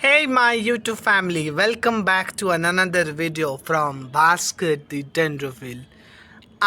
Hey my YouTube family, welcome back to another video from Basket the Dendrophil.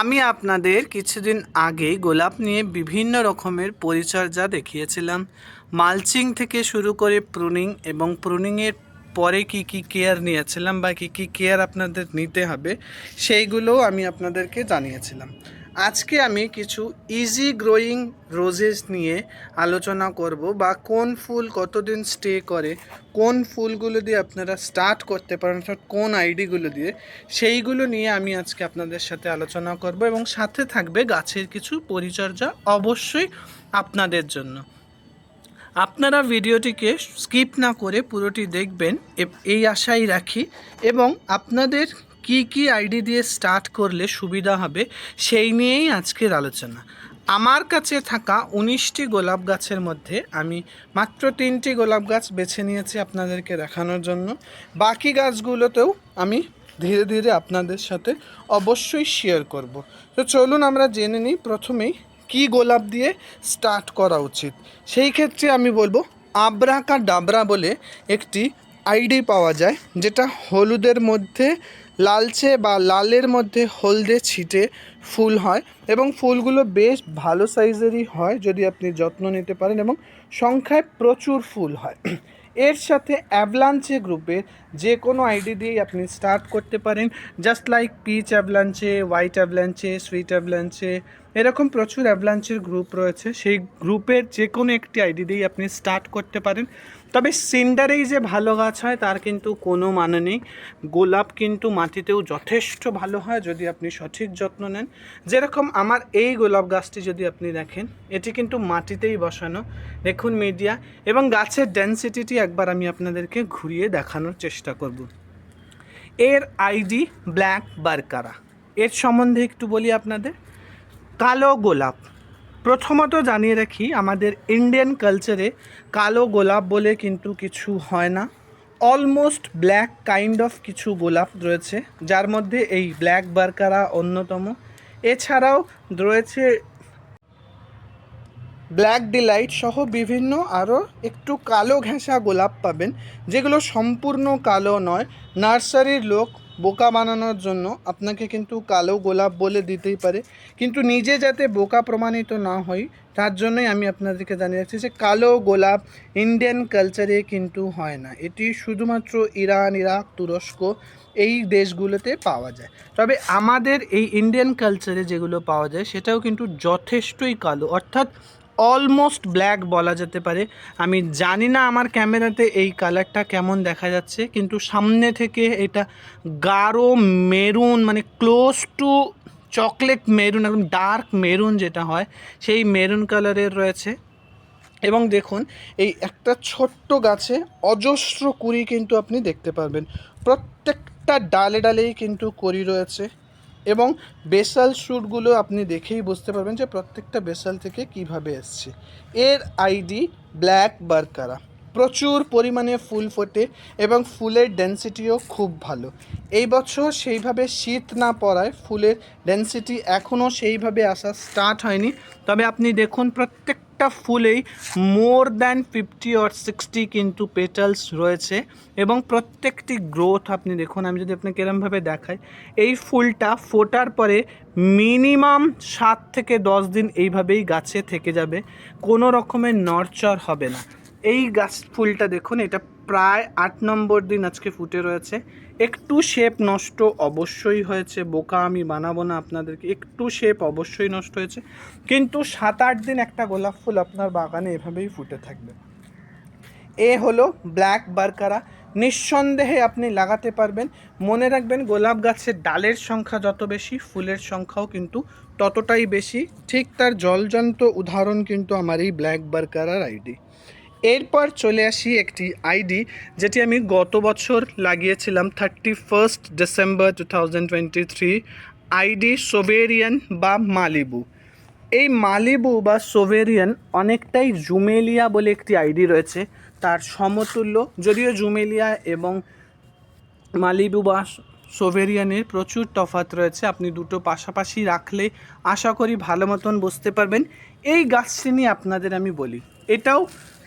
আমি আপনাদের কিছুদিন আগেই গোলাপ নিয়ে বিভিন্ন রকমের পরিচর্যা দেখিয়েছিলাম। মালচিং থেকে শুরু করে প্রুনিং এবং প্রুনিংয়ের পরে কি কি কেয়ার নিয়েছিলাম বা কি কি কেয়ার আপনাদের নিতে হবে সেইগুলোও আমি আপনাদেরকে জানিয়েছিলাম। আজকে আমি কিছু ইজি গ্রোয়িং রোজেস নিয়ে আলোচনা করব বা কোন ফুল কতদিন স্টে করে, কোন ফুলগুলো দিয়ে আপনারা স্টার্ট করতে পারেন, অর্থাৎ কোন আইডিগুলো দিয়ে, সেইগুলো নিয়ে আমি আজকে আপনাদের সাথে আলোচনা করব এবং সাথে থাকবে গাছের কিছু পরিচর্যা অবশ্যই আপনাদের জন্য। আপনারা ভিডিওটিকে স্কিপ না করে পুরোটি দেখবেন এই আশাই রাখি এবং আপনাদের কি কি আইডি দিয়ে স্টার্ট করলে সুবিধা হবে সেই নিয়েই আজকের আলোচনা। আমার কাছে থাকা উনিশটি গোলাপ গাছের মধ্যে আমি মাত্র তিনটি গোলাপ গাছ বেছে নিয়েছি আপনাদেরকে দেখানোর জন্য। বাকি গাছগুলোতেও আমি ধীরে ধীরে আপনাদের সাথে অবশ্যই শেয়ার করব। তো চলুন আমরা জেনে নিই প্রথমেই কি গোলাপ দিয়ে স্টার্ট করা উচিত। সেই ক্ষেত্রে আমি বলব আব্রাকা ডাবরা বলে একটি আইডি পাওয়া যায়, যেটা হলুদের মধ্যে লালচে বা লালের মধ্যে হলদে ছিটে ফুল হয় এবং ফুলগুলো বেশ ভালো সাইজেরই হয় যদি আপনি যত্ন নিতে পারেন এবং সংখ্যায় প্রচুর ফুল হয়। এর সাথে অ্যাভলাঞ্চে গ্রুপের যে কোনো আইডি দিয়েই আপনি স্টার্ট করতে পারেন। Just like peach avalanche, white avalanche, sweet avalanche, এরকম প্রচুর অ্যাভলাঞ্চের গ্রুপ রয়েছে। সেই গ্রুপের যে কোনো একটি আইডি দিয়েই আপনি স্টার্ট করতে পারেন। তবে সিন্ডারেই যে ভালো গাছ হয়, তার কিন্তু কোনো মানে নেই। গোলাপ কিন্তু মাটিতেও যথেষ্ট ভালো হয়, যদি আপনি সঠিক যত্ন নেন। যেরকম আমার এই গোলাপ গাছটি যদি আপনি দেখেন, এটি কিন্তু মাটিতেই বসানো। দেখুন মিডিয়া, এবং গাছের ডেন্সিটিটি একবার আমি আপনাদেরকে ঘুরিয়ে দেখানোর চেষ্টা করব। এর আইডি ব্ল্যাক বারকারা। এর সম্বন্ধে একটু বলি আপনাদের। কালো গোলাপ। প্রথমত জানিয়ে রাখি, আমাদের ইন্ডিয়ান কালচারে কালো গোলাপ বলে কিন্তু কিছু হয় না। অলমোস্ট ব্ল্যাক কাইন্ড অফ কিছু গোলাপ রয়েছে, যার মধ্যে এই ব্ল্যাক বারকারা অন্যতম। এছাড়াও রয়েছে ব্ল্যাক ডিলাইট সহ বিভিন্ন আরও একটু কালো ঘেঁষা গোলাপ পাবেন, যেগুলো সম্পূর্ণ কালো নয়। নার্সারির লোক বোকা বানানোর জন্য আপনাকে কিন্তু কালো গোলাপ বলে দিতেই পারে। কিন্তু নিজে যাতে বোকা প্রমাণিত না হই, তার জন্যই আমি আপনাদেরকে জানিয়ে রাখছি যে কালো গোলাপ ইন্ডিয়ান কালচারে কিন্তু হয় না। এটি শুধুমাত্র ইরান, ইরাক, তুরস্ক এই দেশগুলোতে পাওয়া যায়। তবে আমাদের এই ইন্ডিয়ান কালচারে যেগুলো পাওয়া যায়, সেটাও কিন্তু যথেষ্টই কালো। অর্থাৎ অলমোস্ট ব্ল্যাক বলা যেতে পারে। আমি জানি না আমার ক্যামেরাতে এই কালারটা কেমন দেখা যাচ্ছে, কিন্তু সামনে থেকে এটা গাঢ় মেরুন মানে ক্লোজ টু চকলেট মেরুন, একদম ডার্ক মেরুন যেটা হয়, সেই মেরুন কালারের রয়েছে। এবং দেখুন, এই একটা ছোট্ট গাছে অজস্র কুড়ি কিন্তু আপনি দেখতে পারবেন। প্রত্যেকটা ডালে ডালেই কিন্তু কড়ি রয়েছে। এবং বেসাল শ্যুটগুলো আপনি দেখেই বুঝতে পারবেন যে প্রত্যেকটা বেসাল থেকে কীভাবে এসছে। এর আইডি ব্ল্যাক বারকারা। প্রচুর পরিমাণে ফুল ফোটে এবং ফুলের ডেন্সিটিও খুব ভালো। এই বছর সেইভাবে শীত না পড়ায় ফুলের ডেন্সিটি এখনও সেইভাবে আসা স্টার্ট হয়নি। তবে আপনি দেখুন প্রত্যেকটা ফুলেই more than fifty or sixty কিন্তু পেটালস রয়েছে এবং প্রত্যেকটি গ্রোথ আপনি দেখুন, আমি যদি আপনাকে এরমভাবে দেখাই, এই ফুলটা ফোটার পরে মিনিমাম সাত থেকে দশ দিন এইভাবেই গাছে থেকে যাবে, কোনো রকমের নরচর হবে না। এই গাছ ফুলটা দেখুন, এটা প্রায় আট নম্বর দিন আজকে ফুটে রয়েছে। একটু শেপ নষ্ট অবশ্যই হয়েছে, বোকা আমি বানাবো না আপনাদেরকে, একটু শেপ অবশ্যই নষ্ট হয়েছে। কিন্তু সাত আট দিন একটা গোলাপ ফুল আপনার বাগানে এভাবেই ফুটে থাকবে। এ হলো ব্ল্যাক বারকারা। নিঃসন্দেহে আপনি লাগাতে পারবেন। মনে রাখবেন গোলাপ গাছের ডালের সংখ্যা যত বেশি, ফুলের সংখ্যাও কিন্তু ততটাই বেশি। ঠিক তার জলজন্ত উদাহরণ কিন্তু আমার এই ব্ল্যাক বারকারার আইডি। এরপর চলে আসি একটি আইডি, যেটি আমি গত বছর লাগিয়েছিলাম thirty first December two thousand twenty three ID সোভেরিয়ান বা মালিবু। এই মালিবু বা সোভেরিয়ান অনেকটাই জুমেলিয়া বলে একটি আইডি রয়েছে। তার সমতুল্য, যদিও জুমেলিয়া এবং মালিবু বা সোভেরিয়ানের প্রচুর তফাৎ রয়েছে, আপনি দুটো পাশাপাশি রাখলে আশা করি ভালো মতন বুঝতে পারবেন। এই গাছটি নিয়ে আপনাদের আমি বলি, এটাও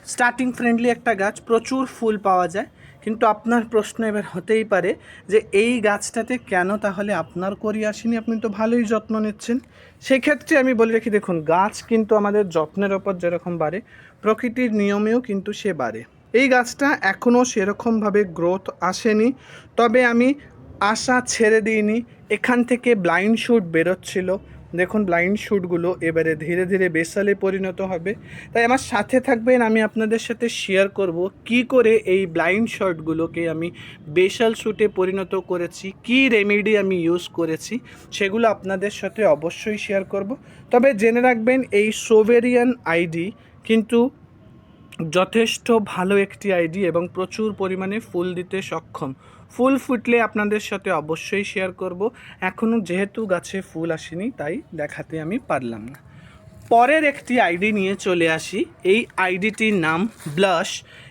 স্টার্টিং ফ্রেন্ডলি একটা গাছ, প্রচুর ফুল পাওয়া যায়। কিন্তু আপনার প্রশ্ন এবার হতেই পারে যে, এই গাছটাতে কেন তাহলে আপনার করি আসেনি? আপনি তো ভালোই যত্ন নিচ্ছেন। সেক্ষেত্রে আমি বলে রাখি, দেখুন, গাছ কিন্তু আমাদের যত্নের ওপর যেরকম বাড়ে, প্রকৃতির নিয়মেও কিন্তু সে বাড়ে। এই গাছটা এখনও সেরকমভাবে গ্রোথ আসেনি। তবে আমি আশা ছেড়ে দিইনি, এখান থেকে ব্লাইন্ড শ্যুট বেরোচ্ছিল। দেখুন ব্লাইন্ড শ্যুটগুলো এবারে ধীরে ধীরে বেসালে পরিণত হবে। তাই আমার সাথে থাকবেন, আমি আপনাদের সাথে শেয়ার করব কি করে এই ব্লাইন্ড শটগুলোকে আমি বেসাল শ্যুটে পরিণত করেছি, কি রেমেডি আমি ইউজ করেছি, সেগুলো আপনাদের সাথে অবশ্যই শেয়ার করব। তবে জেনে রাখবেন, এই সোভেরিয়ান আইডি কিন্তু যথেষ্ট ভালো একটি আইডি এবং প্রচুর পরিমাণে ফুল দিতে সক্ষম। ফুল ফুটলে আপনাদের সাথে অবশ্যই শেয়ার করব। এখনও যেহেতু গাছে ফুল আসেনি, তাই দেখাতে আমি পারলাম না। পরের একটি আইডি নিয়ে চলে আসি। এই আইডিটির নাম ব্লাশ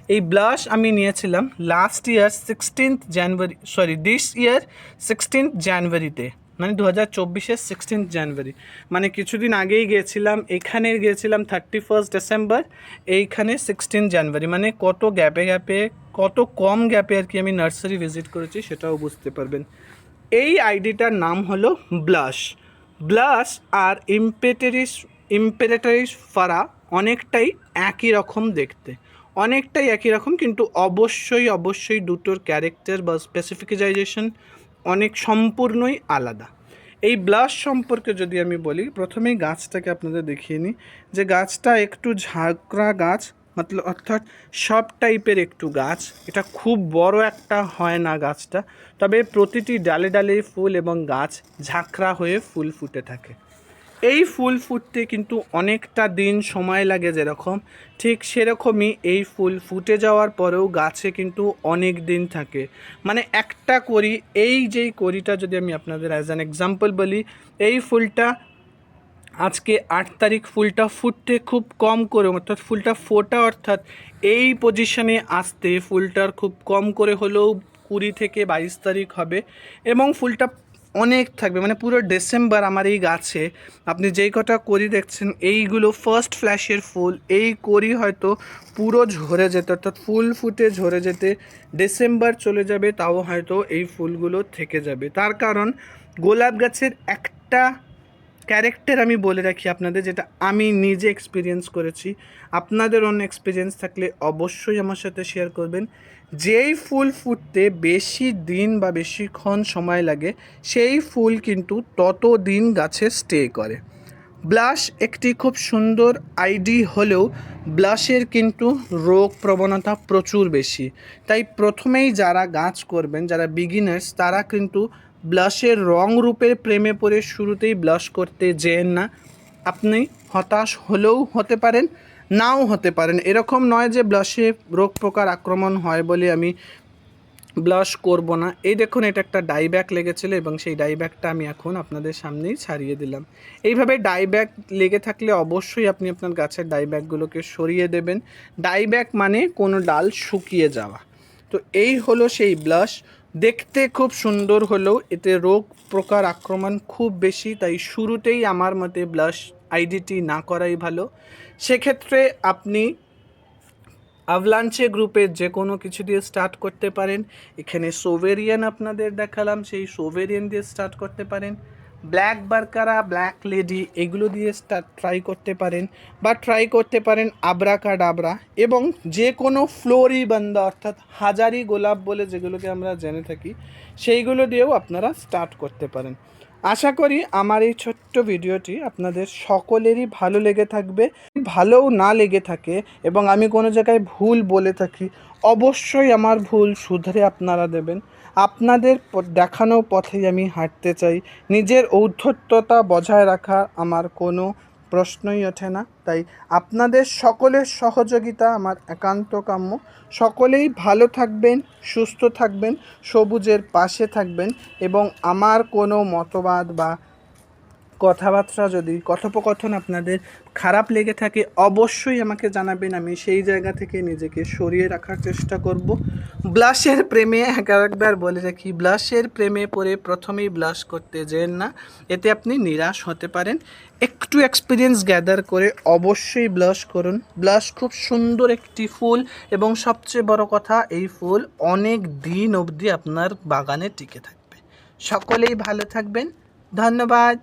এই ব্লাশ আমি নিয়েছিলাম last year sixteenth January sorry this year sixteenth জানুয়ারিতে মানে দু হাজার চব্বিশের সিক্সটিন্থ জানুয়ারি মানে কিছুদিন আগেই গিয়েছিলাম এখানে গিয়েছিলাম থার্টি ফার্স্ট ডিসেম্বর এইখানে সিক্সটিন জানুয়ারি মানে কত গ্যাপে গ্যাপে কত কম গ্যাপে আর কি আমি নার্সারি ভিজিট করেছি সেটাও বুঝতে পারবেন। এই আইডিটার নাম হলো ব্লাশ ব্লাশ আর ইম্পেটেরিস ইম্পেরেটারিস ফারা অনেকটাই একই রকম দেখতে। অনেকটাই একই রকম কিন্তু অবশ্যই অবশ্যই দুটোর ক্যারেক্টার বা স্পেসিফিকাইজেশন অনেক সম্পূর্ণই আলাদা। এই ব্লাশ সম্পর্কে যদি আমি বলি, প্রথমেই গাছটাকে আপনাদের দেখিয়ে নিই। যে গাছটা একটু ঝাঁকড়া গাছ মতলব অর্থাৎ সব টাইপের একটু গাছ। এটা খুব বড় একটা হয় না গাছটা, তবে প্রতিটি ডালে ডালে ফুল এবং গাছ ঝাঁকড়া হয়ে ফুল ফুটে থাকে। এই ফুল ফুটতে কিন্তু অনেকটা দিন সময় লাগে যেরকম, ঠিক সেরকমই এই ফুল ফুটে যাওয়ার পরেও গাছে কিন্তু অনেক দিন থাকে। মানে একটা করি, এই যেই করিটা যদি আমি আপনাদের অ্যাজ অ্যান এক্সাম্পল বলি, এই ফুলটা আজকে আট তারিখ ফুলটা ফুটতে খুব কম করে, অর্থাৎ ফুলটা ফোটা, অর্থাৎ এই পজিশনে আসতে ফুলটার খুব কম করে হলেও কুড়ি থেকে বাইশ তারিখ হবে এবং ফুলটা অনেক থাকবে মানে পুরো ডিসেম্বর আমার এই গাছে। আপনি যেই কটা করি দেখছেন, এইগুলো ফার্স্ট ফ্ল্যাশের ফুল, এই করি হয়তো পুরো ঝরে যেতে, অর্থাৎ ফুল ফুটে ঝরে যেতে ডিসেম্বর চলে যাবে, তাও হয়তো এই ফুলগুলো থেকে যাবে। তার কারণ গোলাপ গাছের একটা ক্যারেক্টার আমি বলে রাখি আপনাদের, যেটা আমি নিজে এক্সপিরিয়েন্স করেছি। আপনাদের অন্য এক্সপিরিয়েন্স থাকলে অবশ্যই আমার সাথে শেয়ার করবেন। যেই ফুল ফুটতে বেশি দিন বা বেশিক্ষণ সময় লাগে, সেই ফুল কিন্তু তত দিন গাছে স্টে করে। ব্লাশ একটি খুব সুন্দর আইডি হলেও ব্লাশের কিন্তু রোগ প্রবণতা প্রচুর বেশি। তাই প্রথমেই যারা গাছ করবেন, যারা বিগিনার্স তারা কিন্তু ব্লাশের রং রূপের প্রেমে পড়ে শুরুতেই ব্লাশ করতে যেন না। আপনি হতাশ হলেও হতে পারেন, নাও হতে পারেন। এরকম নয় যে ব্লাশে রোগ প্রকার আক্রমণ হয় বলে আমি ব্লাশ করব না। এই দেখুন, এটা একটা ডাইব্যাক লেগেছিল এবং সেই ডাইব্যাকটা আমি এখন আপনাদের সামনেই ছাড়িয়ে দিলাম। এইভাবে ডাইব্যাক লেগে থাকলে অবশ্যই আপনি আপনার গাছের ডাইব্যাকগুলোকে সরিয়ে দেবেন। ডাইব্যাক মানে কোনো ডাল শুকিয়ে যাওয়া। তো এই হলো সেই ব্লাশ। দেখতে খুব সুন্দর হলেও এতে রোগ প্রকার আক্রমণ খুব বেশি, তাই শুরুতেই আমার মতে ব্লাশ আইডিটি না করাই ভালো। সেক্ষেত্রে আপনি আভলাঞ্চে গ্রুপের যে কোনো কিছু দিয়ে স্টার্ট করতে পারেন। এখানে সোভেরিয়ান আপনাদের দেখালাম, সেই সোভেরিয়ান দিয়ে স্টার্ট করতে পারেন। ব্ল্যাক বার্কারা ব্ল্যাক লেডি এগুলো দিয়ে ট্রাই করতে পারেন বা ট্রাই করতে পারেন আবরাকা ডাবরা এবং যে কোনো ফ্লোরি বান্দা অর্থাৎ হাজারি গোলাপ বলে যেগুলোকে আমরা জেনে থাকি, সেইগুলো দিয়েও আপনারা স্টার্ট করতে পারেন। আশা করি আমার এই ছোট্ট ভিডিওটি আপনাদের সকলেরই ভালো লেগে থাকবে। ভালোও না লেগে থাকে এবং আমি কোনো জায়গায় ভুল বলে থাকি, অবশ্যই আমার ভুল শুধরে আপনারা দেবেন। আপনাদের দেখানো পথে আমি হাঁটতে চাই। নিজের ঔদ্ধত্যতা বজায় রাখা আমার কোনো প্রশ্নই ওঠে না। তাই আপনাদের সকলের সহযোগিতা আমার একান্ত কাম্য। সকলেই ভালো থাকবেন, সুস্থ থাকবেন, সবুজের পাশে থাকবেন এবং আমার কোনো মতবাদ বা কথাবার্তা, যদি কথোপকথন আপনাদের খারাপ লেগে থাকে, অবশ্যই আমাকে জানাবেন। আমি সেই জায়গা থেকে নিজেকে সরিয়ে রাখার চেষ্টা করব। ব্লাশের প্রেমে এক একবার বলে রাখি, ব্লাশের প্রেমে পড়ে প্রথমেই ব্লাশ করতে যেন না, এতে আপনি নিরাশ হতে পারেন। একটু এক্সপিরিয়েন্স গ্যাদার করে অবশ্যই ব্লাশ করুন। ব্লাশ খুব সুন্দর একটি ফুল এবং সবচেয়ে বড় কথা, এই ফুল অনেক দিন অবধি আপনার বাগানে টিকে থাকবে। সকলেই ভালো থাকবেন। ধন্যবাদ।